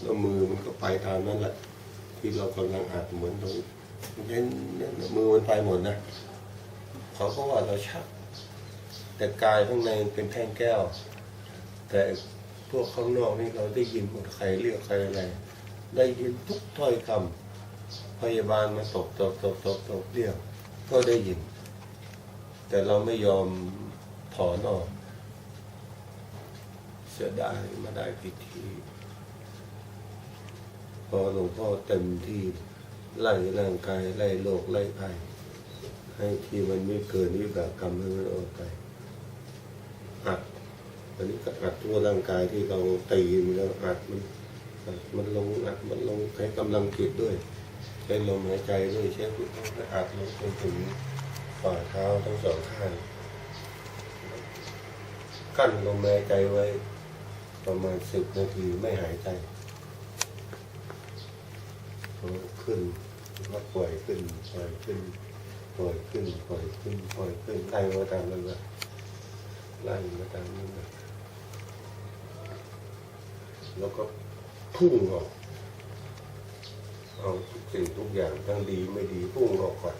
แล้วมือมันก็ไปตามนั้นแหละที่เรากำลังอัดเหมือนตรงเน้นมือมันไปหมดนะเขาก็ว่าเราชัก แต่กายข้างในเป็นแท่งแก้ว แต่พวกข้างนอกนี่เราได้ยินหมดใครเรียกใครอะไร ได้ยินทุกถ้อยคำพยาบาลมาตบตบตบตบตบเรียกก็ได้ยิน แต่เราไม่ยอมถอนออกเสียดายมาได้พิธี พอหลวงพ่อเต็มที่ไล่ร่างกายไล่โรคไล่ภัยให้ที่มันไม่เกินวิบากกรรมให้มันออกไปอัดอันนี้ก็อัดทั่วร่างกายที่เราตีมันแล้วอัดมันอัดมันลงอัดมันลงใช้กำลังจิตด้วย ใช้ลมหายใจด้วยใช้พุทโธอัดลงไปถึงฝ่าเท้าทั้งสองข้างกั้นลมหายใจไว้ ประมาณสิบนาทีไม่หายใจ พอขึ้นก็ปล่อยขึ้นปล่อยขึ้นปล่อยขึ้นปล่อยขึ้นปล่อยขึ้นไล่มาตามนั้นเลยไล่มาตามนั้นเลยแล้วก็พุ่งออกเอาทุกสิ่งทุกอย่างทั้งดีไม่ดีพุ่งออกก่อน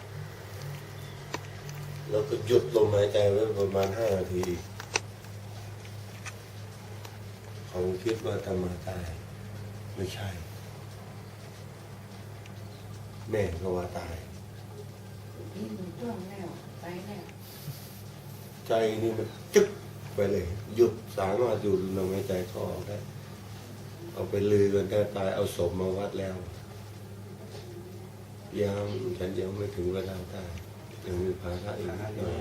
แล้วก็หยุดลมหายใจไว้ประมาณห้านาทีเขาคิดว่าธรรมาตายไม่ใช่ แม่ก็ว่าตายที่มันจ้วงแล้วไปแล้วใจนี่มันจึ๊กไปเลย หยุดสามารถหยุดลมหายใจเขาออกได้ เอาไปลือกันแทบตายเอาศพมาวัดแล้ว ยังฉันยังไม่ถึงเวลาตายยังมีภาระอีกนิดหน่อย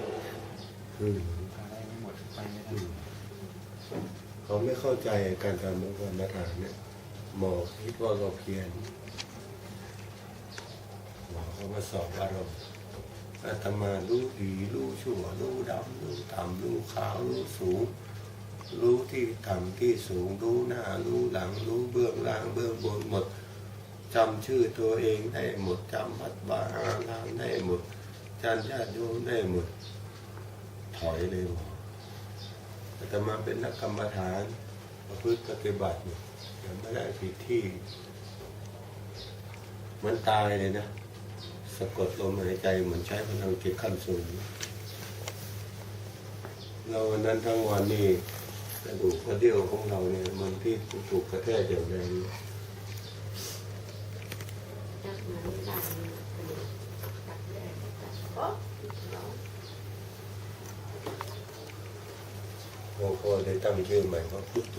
อืมพาได้ไม่หมดไปไม่ได้อืมเขาไม่เข้าใจการทำกรรมฐานเนี่ยหมอคิดว่าเราเพียนหมอ เขามาสอบว่าเราอาตมารู้ดีรู้ชั่วรู้ดำรู้ต่ำรู้ขาวรู้สูง รู้ที่ต่ำที่สูง รู้หน้ารู้หลังรู้เบื้องล่างเบื้องบนหมดจำชื่อตัวเองได้หมดจำวัดบาอารามได้หมดจำญาติโยมได้หมด ถอยเลยหมออาตมาเป็นนักกรรมฐานประพฤติปฏิบัติเนี่ยยังไม่ได้ผิดที่ มันตายเลยนะ สะกดลมหายใจเหมือนใช้พลังจิตขั้นสูงเราวันนั้นทั้งวันนี่กระดูกกระเดี่ยวของเราเนี่ยมันที่ถูกกระแทกอย่างแรงโอ๊ะร้องหลวงพ่อได้ตั้งชื่อใหม่ว่าพุทโธ